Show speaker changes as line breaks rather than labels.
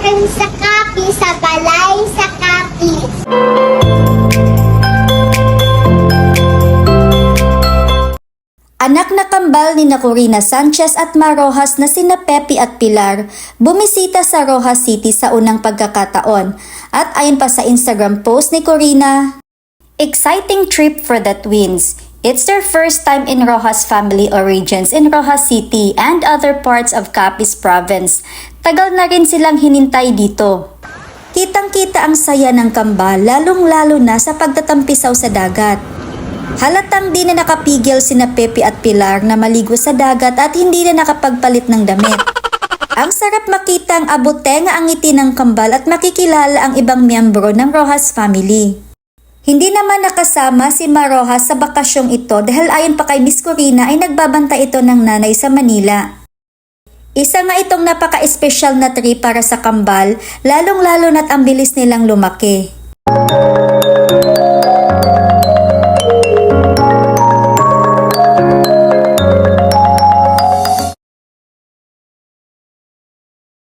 kami sa kapi, sa balay, sa kapi.
Anak na kambal ni na Corina Sanchez at Marojas na sina Pepe at Pilar bumisita sa Rojas City sa unang pagkakataon. At ayon pa sa Instagram post ni Corina, Exciting trip for the twins. It's their first time in Rojas family origins in Rojas City and other parts of Capiz province. Tagal na rin silang hinintay dito. Kitang-kita ang saya ng kambal lalong-lalo na sa pagtatampisaw sa dagat. Halatang di na nakapigil sina Pepe at Pilar na maligo sa dagat at hindi na nakapagpalit ng damit. Ang sarap makita ang abutenga ang ngiti ng kambal at makikilala ang ibang miyembro ng Rojas family. Hindi naman nakasama si Marojas sa bakasyong ito dahil ayon pa kay Miss Corina ay nagbabanta ito ng nanay sa Manila. Isa nga itong napaka-espesyal na trip para sa kambal, lalong-lalo na't ang bilis nilang lumaki.